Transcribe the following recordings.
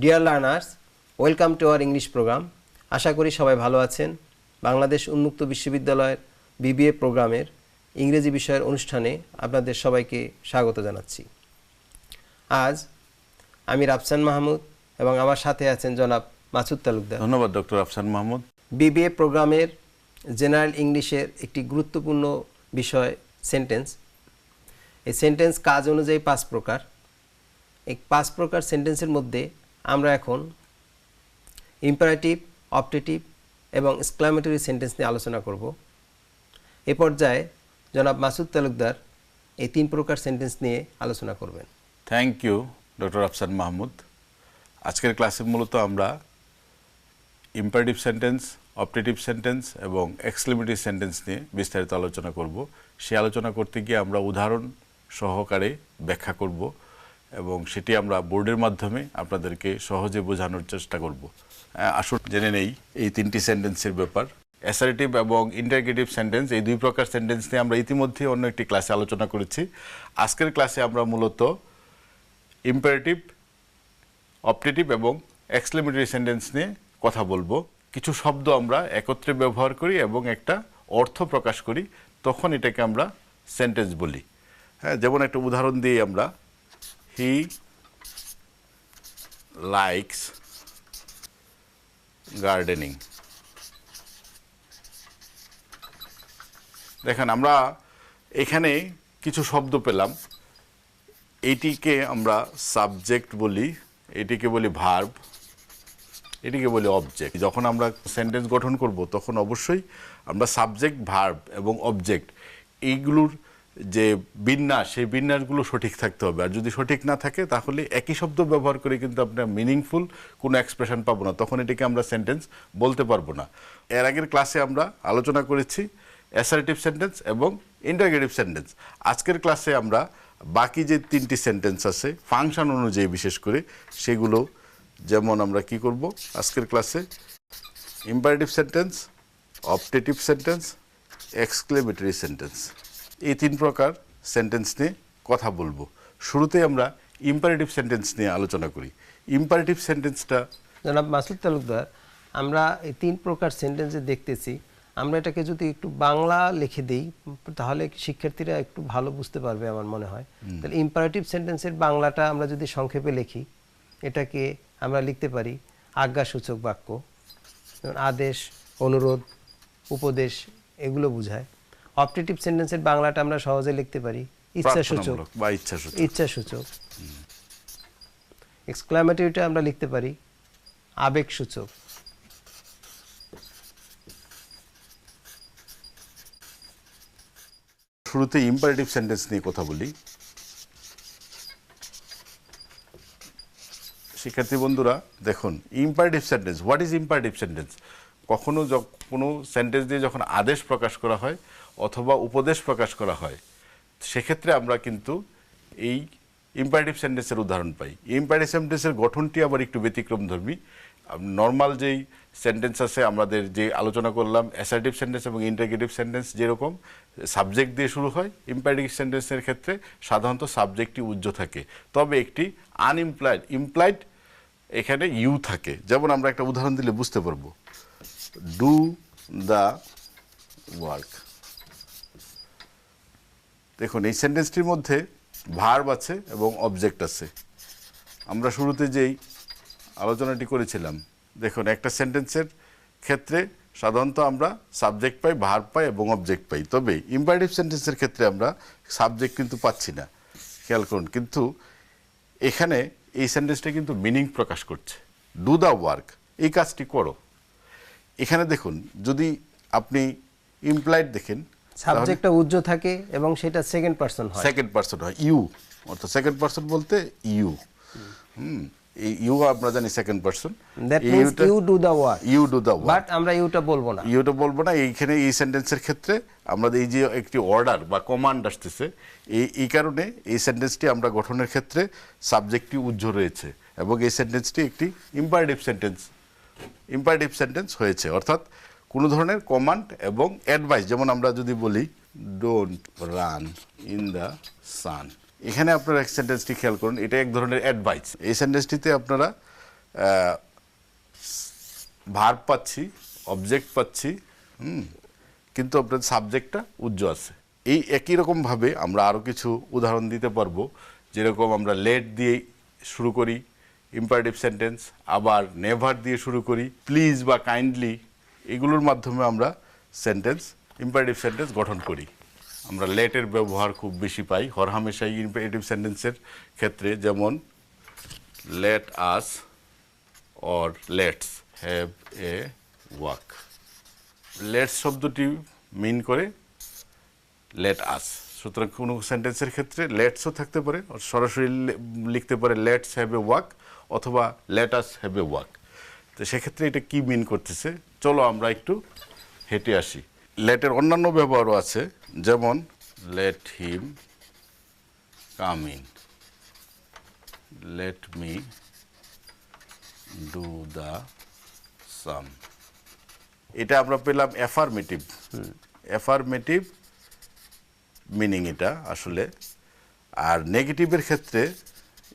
Dear learners welcome to our English programme আশা করি সবাই ভালো আছেন। বাংলাদেশ উন্মুক্ত বিশ্ববিদ্যালয়ের বিবিএ প্রোগ্রামের ইংরেজি বিষয়ের অনুষ্ঠানে আপনাদের সবাইকে স্বাগত জানাচ্ছি। আজ আমি রাফসান মাহমুদ এবং আমার সাথে আছেন জনাব মাসুদ তালুকদার। ধন্যবাদ ডক্টর আফসান মাহমুদ। বিবিএ প্রোগ্রামের জেনারেল ইংলিশের একটি গুরুত্বপূর্ণ বিষয় সেন্টেন্স। এই সেন্টেন্স কাজ অনুযায়ী পাঁচ প্রকার। এই পাঁচ প্রকার সেন্টেন্সের মধ্যে আমরা এখন ইম্পারেটিভ অপটেটিভ এবং এক্সক্লামেটরি সেন্টেন্স নিয়ে আলোচনা করব। এ পর্যায়ে জনাব মাসুদ তালুকদার এই তিন প্রকার সেন্টেন্স নিয়ে আলোচনা করবেন। Thank you doctor Afsan Mahmud. আজকের ক্লাসে মূলত আমরা ইম্পারেটিভ সেন্টেন্স অপটেটিভ সেন্টেন্স এবং এক্সক্লেমেটিভ সেন্টেন্স নিয়ে বিস্তারিত আলোচনা করব। সে আলোচনা করতে গিয়ে আমরা উদাহরণ সহকারে ব্যাখ্যা করব। এবং সেটি আমরা বোর্ডের মাধ্যমে আপনাদেরকে সহজে বোঝানোর চেষ্টা করব। আসুন জেনে নেই এই তিনটি সেন্টেন্সের ব্যাপার। অ্যাসারেটিভ এবং ইন্টারগেটিভ সেন্টেন্স এই দুই প্রকার সেন্টেন্স নিয়ে আমরা ইতিমধ্যে অন্য একটি ক্লাসে আলোচনা করেছি। আজকের ক্লাসে আমরা মূলত ইম্পারেটিভ অপটেটিভ এবং এক্সক্লেমেটরি সেন্টেন্স নিয়ে কথা বলব। কিছু শব্দ আমরা একত্রে ব্যবহার করি এবং একটা অর্থ প্রকাশ করি, তখন এটাকে আমরা সেন্টেন্স বলি। হ্যাঁ যেমন একটা উদাহরণ দিয়ে আমরা হি লাইকস গার্ডেনিং দেখেন, আমরা এখানে কিছু শব্দ পেলাম। এইটিকে আমরা সাবজেক্ট বলি, এটিকে বলি ভার্ব এটিকে বলি অবজেক্ট যখন আমরা সেন্টেন্স গঠন করব, তখন অবশ্যই আমরা সাবজেক্ট ভার্ব এবং অবজেক্ট এইগুলোর যে বিন্যাস, সেই বিন্যাসগুলো সঠিক থাকতে হবে। আর যদি সঠিক না থাকে, তাহলে একই শব্দ ব্যবহার করে কিন্তু আপনার মিনিংফুল কোনো এক্সপ্রেশন পাবো না। তখন এটিকে আমরা সেন্টেন্স বলতে পারব না। এর আগের ক্লাসে আমরা আলোচনা করেছি অ্যাসারেটিভ সেন্টেন্স এবং ইন্টারগেটিভ সেন্টেন্স আজকের ক্লাসে আমরা বাকি যে তিনটি সেন্টেন্স আছে ফাংশন অনুযায়ী বিশেষ করে, সেগুলো যেমন আমরা কি করব, আজকের ক্লাসে imperative sentence optative sentence exclamatory sentence এই তিন প্রকার সেন্টেন্স নিয়ে কথা বলব। শুরুতে আমরা ইম্পারেটিভ সেন্টেন্স নিয়ে আলোচনা করি। ইম্পারেটিভ সেন্টেন্সটা জনাব মাসুদ তালুকদার আমরা এই তিন প্রকার সেন্টেন্সে দেখতেছি। আমরা এটাকে যদি একটু বাংলা লিখে দিই তাহলে শিক্ষার্থীরা একটু ভালো বুঝতে পারবে আমার মনে হয়। তাহলে ইম্পারেটিভ সেন্টেন্সের বাংলাটা আমরা যদি সংক্ষেপে লিখি এটাকে আমরা লিখতে পারি আজ্ঞাসূচক বাক্য যেমন আদেশ অনুরোধ উপদেশ এগুলো বোঝায়। অপটেটিভ সেন্টেন্সের বাংলাটা আমরা সহজে লিখতে পারি। ইচ্ছাসূচক। বা ইচ্ছাসূচক। ইচ্ছাসূচক। এক্সক্লামেটরিটা আমরা লিখতে পারি। আবেগসূচক। শুরুতে ইম্পারেটিভ সেন্টেন্স নিয়ে কথা বলি। শিক্ষার্থী বন্ধুরা দেখুন imperative sentence what is imperative sentence কখনো কোনো সেন্টেন্স দিয়ে যখন আদেশ প্রকাশ করা হয় অথবা উপদেশ প্রকাশ করা হয়, সেক্ষেত্রে আমরা কিন্তু এই ইম্পারেটিভ সেন্টেন্সের উদাহরণ পাই। ইম্পারেটিভ সেন্টেন্সের গঠনটি আবার একটু ব্যতিক্রম ধর্মী নর্মাল যেই সেন্টেন্স আছে, আমাদের যে আলোচনা করলাম অ্যাসার্টিভ সেন্টেন্স এবং ইন্টারগেটিভ সেন্টেন্স যেরকম সাবজেক্ট দিয়ে শুরু হয় ইম্পারেটিভ সেন্টেন্সের ক্ষেত্রে সাধারণত সাবজেক্টটি উজ্জ্ব থাকে। তবে একটি আনইমপ্লয়েড ইমপ্লয়েড এখানে ইউ থাকে। যেমন আমরা একটা উদাহরণ দিলে বুঝতে পারব। ডু দ্য ওয়ার্ক দেখুন, এই সেন্টেন্সটির মধ্যে ভার্ব আছে এবং অবজেক্ট আছে। আমরা শুরুতে যেই আলোচনাটি করেছিলাম, দেখুন, একটা সেন্টেন্সের ক্ষেত্রে সাধারণত আমরা সাবজেক্ট পাই ভার্ব পাই এবং অবজেক্ট পাই। তবে ইম্পারেটিভ সেন্টেন্সের ক্ষেত্রে আমরা সাবজেক্ট কিন্তু পাচ্ছি না। খেয়াল করুন, কিন্তু এখানে এই সেন্টেন্সটা কিন্তু মিনিং প্রকাশ করছে। ডু দ্য ওয়ার্ক এই কাজটি করো। এখানে দেখুন যদি আপনি ইমপ্লয়েড দেখেন সাবজেক্টটা উজ্জ্ব থাকে এবং সেটা সেকেন্ড পার্সন হয়। সেকেন্ড পার্সন হয় ইউ অর্থাৎ সেকেন্ড পার্সন বলতে ইউ হুম এই ইউ আমরা জানি second person that means you do the work you do the but আমরা ইউটা বলব না। ইউটা বলব না এইখানে এই সেন্টেন্সের ক্ষেত্রে আমরা এই যে একটি অর্ডার বা কমান্ড আসতেছে এই এই কারণে এই সেন্টেন্সটি আমরা গঠনের ক্ষেত্রে সাবজেক্টটি উজ্জ্ব রয়েছে এবং এই সেন্টেন্সটি একটি ইম্পারেটিভ সেন্টেন্স ইম্পারেটিভ সেন্টেন্স হয়েছে। অর্থাৎ কোনো ধরনের কমান্ড এবং অ্যাডভাইস যেমন আমরা যদি বলি don't run in the sun এখানে আপনারা এক সেন্টেন্সটি খেয়াল করুন, এটা এক ধরনের অ্যাডভাইস এই সেন্টেন্সটিতে আপনারা ভার পাচ্ছি অবজেক্ট পাচ্ছি, হুম, কিন্তু আপনার সাবজেক্টটা উজ্জ্ব আছে। এই একই রকমভাবে আমরা আরও কিছু উদাহরণ দিতে পারব। যেরকম আমরা লেট দিয়ে শুরু করি ইম্পারেটিভ সেন্টেন্স আবার নেভার দিয়ে শুরু করি প্লিজ বা কাইন্ডলি এগুলোর মাধ্যমে আমরা সেন্টেন্স ইম্পারেটিভ সেন্টেন্স গঠন করি। আমরা লেটের ব্যবহার খুব বেশি পাই। হরহামেশাই ইম্পারেটিভ সেন্টেন্সের ক্ষেত্রে যেমন let us or let's have a walk let's শব্দটি মিন করে লেট আস সুতরাং কোনো সেন্টেন্সের ক্ষেত্রে লেটসও থাকতে পারে, সরাসরি লিখতে পারে লেটস হ্যাভ এ ওয়াক অথবা let us have a walk তো সেক্ষেত্রে এটা কি মিন করতেছে? চলো আমরা একটু হেঁটে আসি। লেটের অন্যান্য ব্যবহারও আছে যেমন let him come in let me do the sum এটা আমরা পেলাম অ্যাফার্মেটিভ অ্যাফার্মেটিভ মিনিং এটা আসলে। আর নেগেটিভের ক্ষেত্রে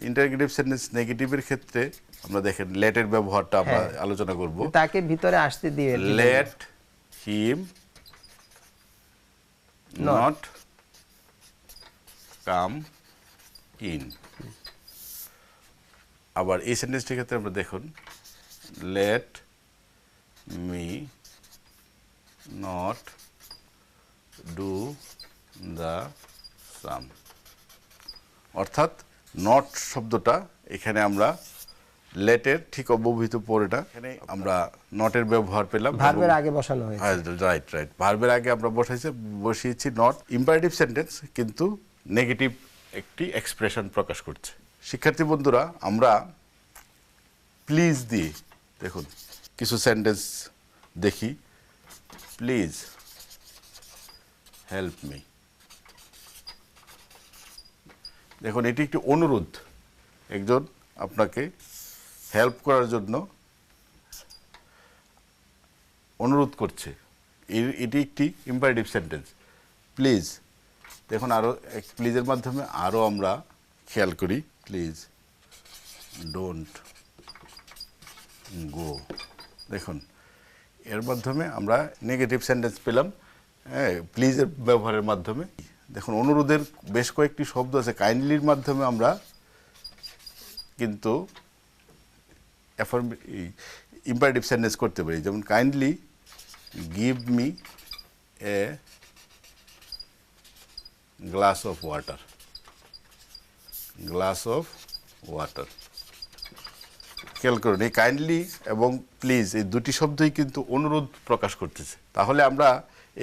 ইন্টারগেটিভ সেন্টেন্স নেগেটিভের ক্ষেত্রে আমরা দেখেন লেটের ব্যবহারটা আমরা হ্যাঁ। আলোচনা করব। তাকে ভিতরে আসতে দিয়ে let him not come in আবার এই সেন্টেন্সটির ক্ষেত্রে আমরা দেখুন let me not do the sum অর্থাৎ নট শব্দটা এখানে আমরা লেটের ঠিক অব্যবহিত পরেটা এখানে আমরা নটের ব্যবহার পেলাম। ভার্বের আগে বসানো হয়েছে। রাইট রাইট ভার্বের আগে আমরা বসাইছি বসিয়েছি নট ইম্পারেটিভ সেন্টেন্স কিন্তু নেগেটিভ একটি এক্সপ্রেশন প্রকাশ করছে। শিক্ষার্থী বন্ধুরা আমরা প্লিজ দিয়ে দেখুন কিছু সেন্টেন্স দেখি। প্লিজ হেল্প মি দেখুন, এটি একটি অনুরোধ একজন আপনাকে হেল্প করার জন্য অনুরোধ করছে। এটি একটি ইম্পারেটিভ সেন্টেন্স প্লিজ দেখুন আরও প্লিজের মাধ্যমে আরও আমরা খেয়াল করি। প্লিজ ডোন্ট গো দেখুন, এর মাধ্যমে আমরা নেগেটিভ সেন্টেন্স পেলাম। হ্যাঁ প্লিজের ব্যবহারের মাধ্যমে। দেখুন, অনুরোধের বেশ কয়েকটি শব্দ আছে। কাইন্ডলির মাধ্যমে আমরা কিন্তু ইম্পারেটিভ সেন্টেন্স করতে পারি। যেমন kindly give me a glass of water glass of water খেয়াল করুন, এই কাইন্ডলি এবং প্লিজ এই দুটি শব্দই কিন্তু অনুরোধ প্রকাশ করতেছে। তাহলে আমরা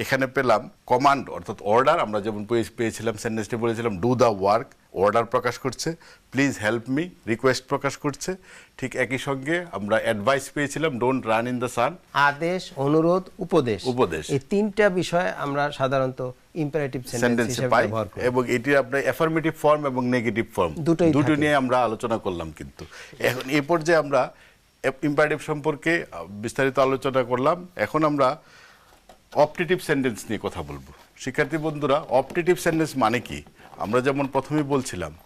এখানে পেলাম কমান্ড অর্থাৎ অর্ডার আমরা যেমন পেয়েছিলাম সেন্টেন্সটি বলেছিলাম ডু দ্য ওয়ার্ক অর্ডার প্রকাশ করছে। প্লিজ হেল্প মি রিকোয়েস্ট প্রকাশ করছে। ঠিক একই সঙ্গে আমরা অ্যাডভাইস পেয়েছিলাম don't run in the sun আদেশ অনুরোধ উপদেশ। উপদেশ। এই তিনটা বিষয় আমরা সাধারণত ইম্পারেটিভ সেন্টেন্স পাই এবং এটি আপনার অ্যাফার্মেটিভ ফর্ম এবং নেগেটিভ ফর্ম দুটোই দুটো নিয়ে আমরা আলোচনা করলাম কিন্তু। এখন এই পর্যায়ে আমরা ইম্পারেটিভ সম্পর্কে বিস্তারিত আলোচনা করলাম। এখন আমরা অপটেটিভ সেন্টেন্স নিয়ে কথা বলব। শিক্ষার্থী বন্ধুরা অপটেটিভ সেন্টেন্স মানে কি? আমরা যেমন প্রথমেই বলছিলাম,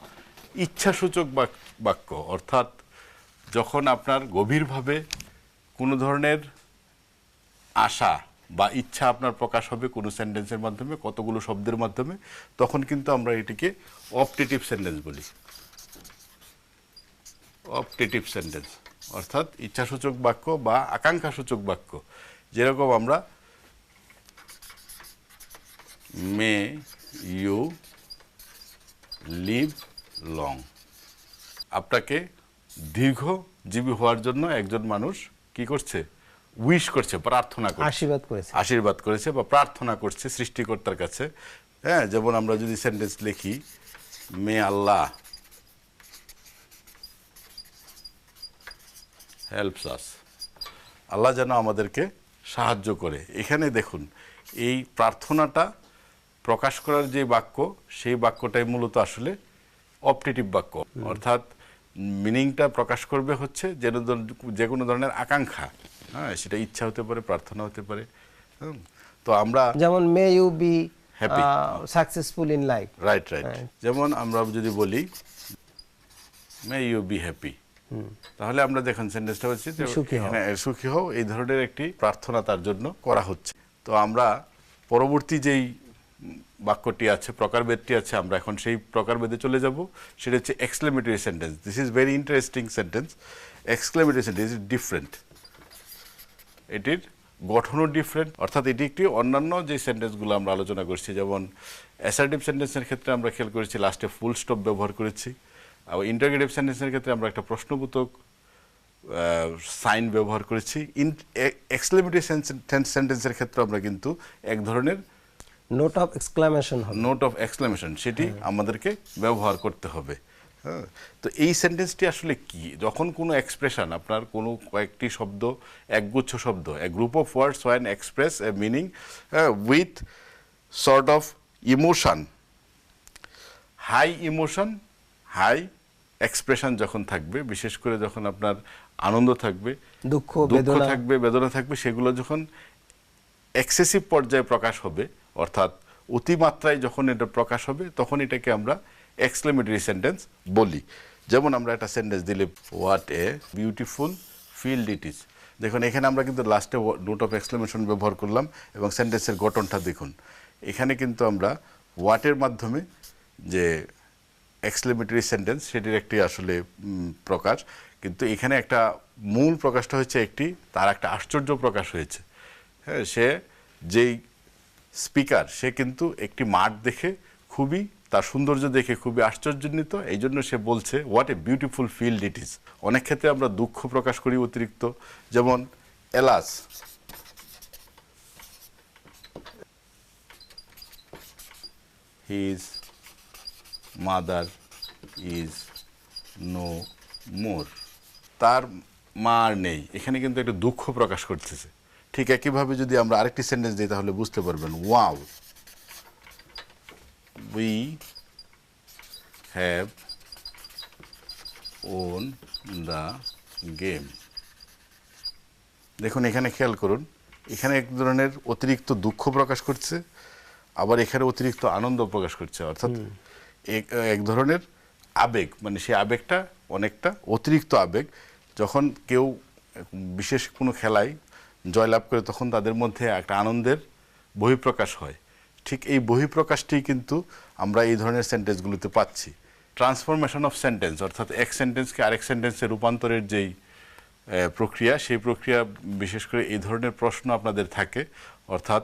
ইচ্ছাসূচক বাক- বাক্য, অর্থাৎ যখন আপনার গভীরভাবে কোনো ধরনের আশা বা ইচ্ছা আপনার প্রকাশ হবে কোনো সেন্টেন্সের মাধ্যমে, কতগুলো শব্দের মাধ্যমে, তখন কিন্তু আমরা এটিকে অপটেটিভ সেন্টেন্স বলি। অপটেটিভ সেন্টেন্স অর্থাৎ ইচ্ছাসূচক বাক্য বা আকাঙ্ক্ষাসূচক বাক্য, যেরকম আমরা মে ইউ লিভ লং। আপনাকে দীর্ঘজীবী হওয়ার জন্য একজন মানুষ কি করছে? উইশ করছে প্রার্থনা করছে। আশীর্বাদ করেছে। আশীর্বাদ করেছে বা প্রার্থনা করছে সৃষ্টিকর্তার কাছে। হ্যাঁ যেমন আমরা যদি সেন্টেন্স লিখি মে আল্লাহ হেল্পস আস আল্লাহ যেন আমাদেরকে সাহায্য করে। এখানে দেখুন এই প্রার্থনাটা প্রকাশ করার যে বাক্য সেই বাক্যটাই মূলত আসলে অপটেটিভ বাক্য। অর্থাৎ মিনিংটা প্রকাশ করবে হচ্ছে যে ধর- যে কোনো ধরনের আকাঙ্ক্ষা। হ্যাঁ সেটা ইচ্ছা হতে পারে প্রার্থনা হতে পারে। তো আমরা যেমন may you be happy successful in life right right. যেমন আমরা যদি বলি মে ইউ বি হ্যাপি তাহলে আমরা দেখুন সেন্টেন্সটা হচ্ছে যে সুখী হও। হ্যাঁ, এই ধরনের একটি প্রার্থনা তার জন্য করা হচ্ছে। তো আমরা পরবর্তী যেই বাক্যটি আছে, প্রকারভেদটি আছে, আমরা এখন সেই প্রকারভেদে চলে যাব। সেটা হচ্ছে exclamatory sentence this is very interesting sentence exclamatory sentence is different এটির গঠনও ডিফারেন্ট অর্থাৎ এটি একটি অন্যান্য যে সেন্টেন্সগুলো আমরা আলোচনা করছি, যেমন অ্যাসার্টিভ সেন্টেন্সের ক্ষেত্রে আমরা খেয়াল করেছি লাস্টে ফুল স্টপ ব্যবহার করেছি আর ইন্টারগেটিভ সেন্টেন্সের ক্ষেত্রে আমরা একটা প্রশ্নবোধক সাইন ব্যবহার করেছি। ইন এক্সক্লেমেটরি সেন্টেন্সের ক্ষেত্রে আমরা কিন্তু এক ধরনের নোট অফ এক্সক্লামেশন হবে। নোট অফ এক্সক্লেমেশন সেটি আমাদেরকে ব্যবহার করতে হবে। হ্যাঁ তো এই সেন্টেন্সটি আসলে কি? যখন কোনো এক্সপ্রেশন আপনার কোনো কয়েকটি শব্দ একগুচ্ছ শব্দ a group of words one express a meaning with sort of emotion high emotion high expression যখন থাকবে বিশেষ করে যখন আপনার আনন্দ থাকবে দুঃখ, দুঃখ বেদনা। থাকবে বেদনা থাকবে সেগুলো যখন এক্সেসিভ পর্যায়ে প্রকাশ হবে অর্থাৎ অতিমাত্রায় যখন এটা প্রকাশ হবে, তখন এটাকে আমরা এক্সক্লেমেটরি সেন্টেন্স বলি। যেমন আমরা একটা সেন্টেন্স দিলে what a beautiful field it is দেখুন, এখানে আমরা কিন্তু লাস্টে নোট অফ এক্সক্লেমেশন ব্যবহার করলাম এবং সেন্টেন্সের গঠনটা দেখুন। এখানে কিন্তু আমরা হোয়াটের মাধ্যমে যে এক্সক্লেমেটরি সেন্টেন্স সেটির একটি আসলে প্রকাশ। কিন্তু এখানে একটা মূল প্রকাশটা হচ্ছে একটি, তার একটা আশ্চর্য প্রকাশ হয়েছে। হ্যাঁ সে যেই স্পিকার, সে কিন্তু একটি মাঠ দেখে খুবই, তার সৌন্দর্য দেখে খুবই আশ্চর্যান্বিত এই জন্য সে বলছে what a beautiful field it is অনেক ক্ষেত্রে আমরা দুঃখ প্রকাশ করি অতিরিক্ত। যেমন alas his mother is no more তার মা আর নেই। এখানে কিন্তু একটা দুঃখ প্রকাশ করতেছে। ঠিক একইভাবে যদি আমরা আরেকটি সেন্টেন্স দিই তাহলে বুঝতে পারবেন wow we have won the game দেখুন এখানে খেয়াল করুন এখানে এক ধরনের অতিরিক্ত দুঃখ প্রকাশ করছে আবার এখানে অতিরিক্ত আনন্দ প্রকাশ করছে অর্থাৎ এক- এক ধরনের আবেগ মানে সেই আবেগটা অনেকটা অতিরিক্ত আবেগ যখন কেউ বিশেষ কোনো খেলায় জয়লাভ করে তখন তাদের মধ্যে একটা আনন্দের বহিঃপ্রকাশ হয়। ঠিক এই বহিঃপ্রকাশটি কিন্তু আমরা এই ধরনের সেন্টেন্সগুলোতে পাচ্ছি। ট্রান্সফরমেশন অফ সেন্টেন্স অর্থাৎ এক সেন্টেন্সকে আরেক সেন্টেন্সে রূপান্তরের যেই প্রক্রিয়া, সেই প্রক্রিয়া বিশেষ করে এই ধরনের প্রশ্ন আপনাদের থাকে। অর্থাৎ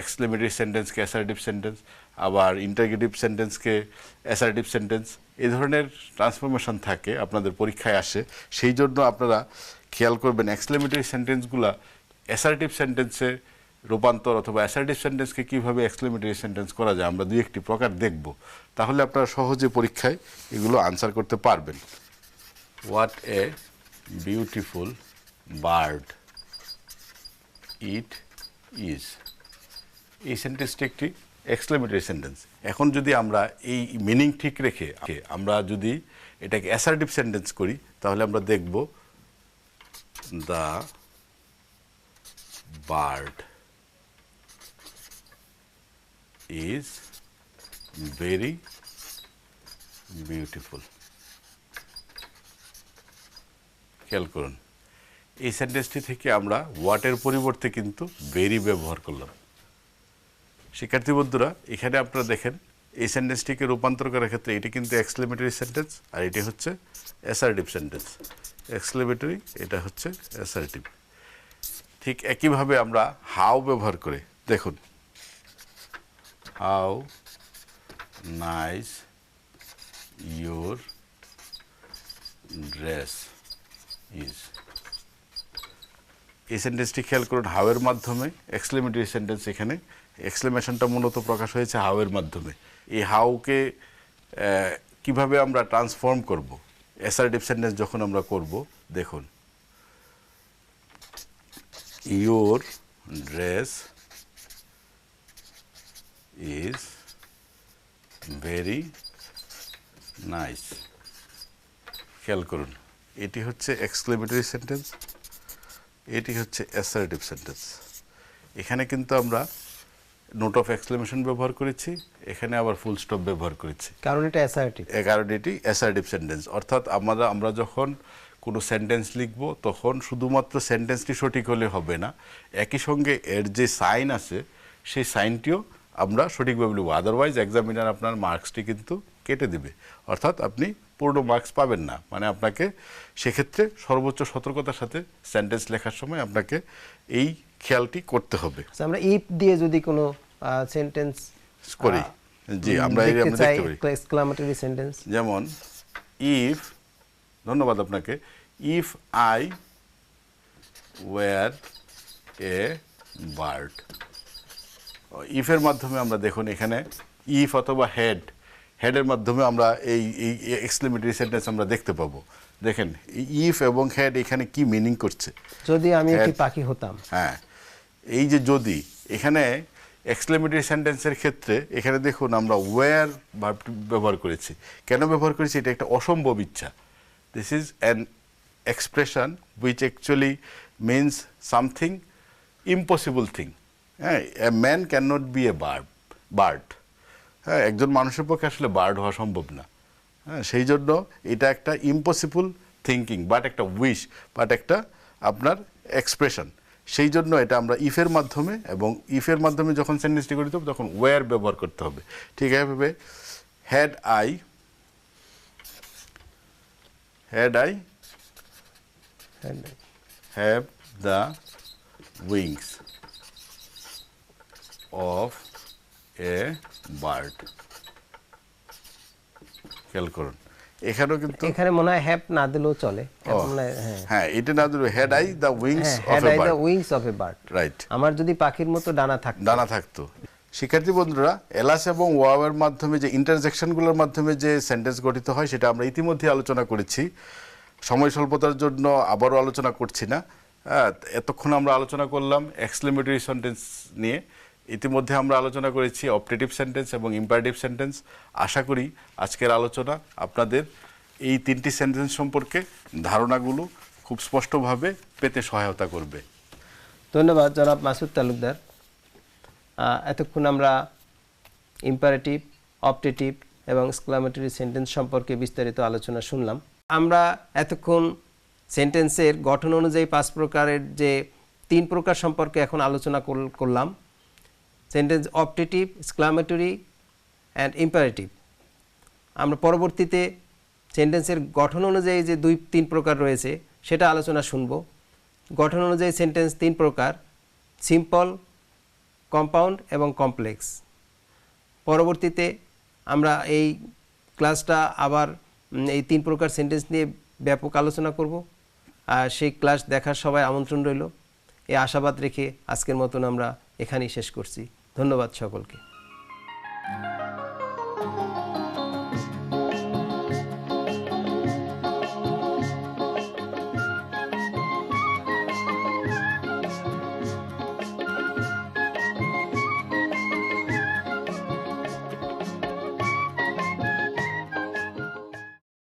এক্সক্লেমেটরি সেন্টেন্সকে অ্যাসার্টিভ সেন্টেন্স আবার ইন্টারগেটিভ সেন্টেন্সকে অ্যাসার্টিভ সেন্টেন্স এই ধরনের ট্রান্সফরমেশন থাকে, আপনাদের পরীক্ষায় আসে। সেই জন্য আপনারা খেয়াল করবেন এক্সক্লেমেটরি সেন্টেন্সগুলা অ্যাসার্টিভ সেন্টেন্সে রূপান্তর অথবা অ্যাসার্টিভ সেন্টেন্সকে কীভাবে এক্সক্লেমেটরি সেন্টেন্স করা যায়, আমরা দুই একটি প্রকার দেখব। তাহলে আপনারা সহজে পরীক্ষায় এগুলো আনসার করতে পারবেন। What a beautiful bird it is এই সেন্টেন্সটি একটি এক্সক্লেমেটরি সেন্টেন্স এখন যদি আমরা এই মিনিং ঠিক রেখে, আমরা যদি এটাকে অ্যাসার্টিভ সেন্টেন্স করি, তাহলে আমরা দেখব the bird is very beautiful খেয়াল করুন, এই সেন্টেন্সটি থেকে আমরা ওয়াটের পরিবর্তে কিন্তু ভেরি ব্যবহার করলাম। শিক্ষার্থী বন্ধুরা, এখানে আপনারা দেখেন এই সেন্টেন্সটিকে রূপান্তর করার ক্ষেত্রে এটি কিন্তু এক্সক্লেমেটরি সেন্টেন্স আর এটি হচ্ছে অ্যাসার্টিভ সেন্টেন্স এক্সক্লেমেটরি এটা হচ্ছে অ্যাসার্টিভ ঠিক একইভাবে আমরা হাউ ব্যবহার করে, দেখুন। How nice your dress is এই সেন্টেন্সটি খেয়াল করুন হাওয়ের মাধ্যমে এক্সক্লেমেটরি সেন্টেন্স এখানে। এক্সক্লেমেশনটা মূলত প্রকাশ হয়েছে হাওয়ের মাধ্যমে। এই হাউকে কীভাবে আমরা ট্রান্সফর্ম করব? অ্যাসার্টিভ সেন্টেন্স যখন আমরা করব, দেখুন। Your dress is very nice খেয়াল করুন, এটি হচ্ছে এক্সক্লেমেটরি সেন্টেন্স এটি হচ্ছে অ্যাসার্টিভ সেন্টেন্স এখানে কিন্তু আমরা নোট অফ এক্সক্লেমেশন ব্যবহার করেছি এখানে আবার ফুল স্টপ ব্যবহার করেছি। কারণ এটা অ্যাসার্টিভ এ কারণে এটি অ্যাসার্টিভ সেন্টেন্স অর্থাৎ আমরা আমরা যখন কোনো সেন্টেন্স লিখব তখন শুধুমাত্র সেন্টেন্সটি সঠিক হলে হবে না একই সঙ্গে এর যে সাইন আছে সেই সাইনটিও আমরা সঠিকভাবে লিখব। আদারওয়াইজ এক্সামিনার আপনার মার্কসটি কিন্তু কেটে দিবে। অর্থাৎ আপনি পূর্ণ মার্কস পাবেন না। মানে আপনাকে সেক্ষেত্রে সর্বোচ্চ সতর্কতার সাথে সেন্টেন্স লেখার সময় আপনাকে এই খেয়ালটি করতে হবে। আচ্ছা, আমরা ইফ দিয়ে যদি কোনো সেন্টেন্স করি জি আমরা এই আমরা দেখতে পারি। এক্সক্লামেটরি সেন্টেন্স যেমন ইফ ধন্যবাদ আপনাকে if I were a bird ইফের মাধ্যমে আমরা দেখুন এখানে ইফ অথবা হেড হেডের মাধ্যমে আমরা এই এই এক্সক্লেমেটরি সেন্টেন্স আমরা দেখতে পাবো। দেখেন ইফ এবং হেড এখানে কি মিনিং করছে? যদি আমি একটি পাখি হতাম। হ্যাঁ এই যে যদি এখানে এক্সক্লেমেটরি সেন্টেন্সের ক্ষেত্রে এখানে দেখুন আমরা ওয়্যার ভার্বটি ব্যবহার করেছি। কেন ব্যবহার করেছি? এটা একটা অসম্ভব ইচ্ছা। This is an expression which actually means something impossible thing হ্যাঁ a man can not be a bird bird হ্যাঁ একজন মানুষের পক্ষে আসলে বার্ড হওয়া সম্ভব না। হ্যাঁ সেই জন্য এটা একটা ইম্পসিবল থিঙ্কিং বাট একটা উইশ বাট একটা আপনার এক্সপ্রেশন সেই জন্য এটা আমরা ইফের মাধ্যমে এবং ইফের মাধ্যমে যখন সেন্টেন্সটি করতে হবে তখন ওয়ার ব্যবহার করতে হবে। ঠিক এভাবে had I had I have the wings of a bird খেয়াল করুন। এখানেও কিন্তু এখানে মনে হয় হ্যাপ না দিলেও চলে। হয়, হ্যাঁ। এটা না দিলে had I the wings of a bird wings of a bird right আমার যদি পাখির মতো ডানা থাকতো। ডানা থাকতো। শিক্ষার্থী বন্ধুরা এলাস এবং ওয়াওয়ের মাধ্যমে যে ইন্টারজেকশনগুলোর মাধ্যমে যে সেন্টেন্স গঠিত হয় সেটা আমরা ইতিমধ্যে আলোচনা করেছি। সময় স্বল্পতার জন্য আবারও আলোচনা করছি না। হ্যাঁ, এতক্ষণ আমরা আলোচনা করলাম এক্সক্লেমেটরি সেন্টেন্স নিয়ে। ইতিমধ্যে আমরা আলোচনা করেছি অপটেটিভ সেন্টেন্স এবং ইম্পারেটিভ সেন্টেন্স আশা করি আজকের আলোচনা আপনাদের এই তিনটি সেন্টেন্স সম্পর্কে ধারণাগুলো খুব স্পষ্টভাবে পেতে সহায়তা করবে। ধন্যবাদ জনাব মাসুদ তালুকদার। এতক্ষণ আমরা ইম্পারেটিভ অপটেটিভ এবং এক্সক্লামেটরি সেন্টেন্স সম্পর্কে বিস্তারিত আলোচনা শুনলাম। আমরা এতক্ষণ সেন্টেন্সের গঠন অনুযায়ী পাঁচ প্রকারের যে তিন প্রকার সম্পর্কে এখন আলোচনা করল- করলাম। Sentence optative exclamatory and imperative আমরা পরবর্তীতে সেন্টেন্সের গঠন অনুযায়ী যে দুই, তিন প্রকার রয়েছে, সেটা আলোচনা শুনব। গঠন অনুযায়ী সেন্টেন্স তিন প্রকার সিম্পল কম্পাউন্ড এবং কমপ্লেক্স পরবর্তীতে আমরা এই ক্লাসটা আবার এই তিন প্রকার সেন্টেন্স নিয়ে ব্যাপক আলোচনা করব। আর সেই ক্লাস দেখার সবাই আমন্ত্রণ রইল। এই আশাবাদ রেখে আজকের মতন আমরা এখানেই শেষ করছি। ধন্যবাদ সকলকে।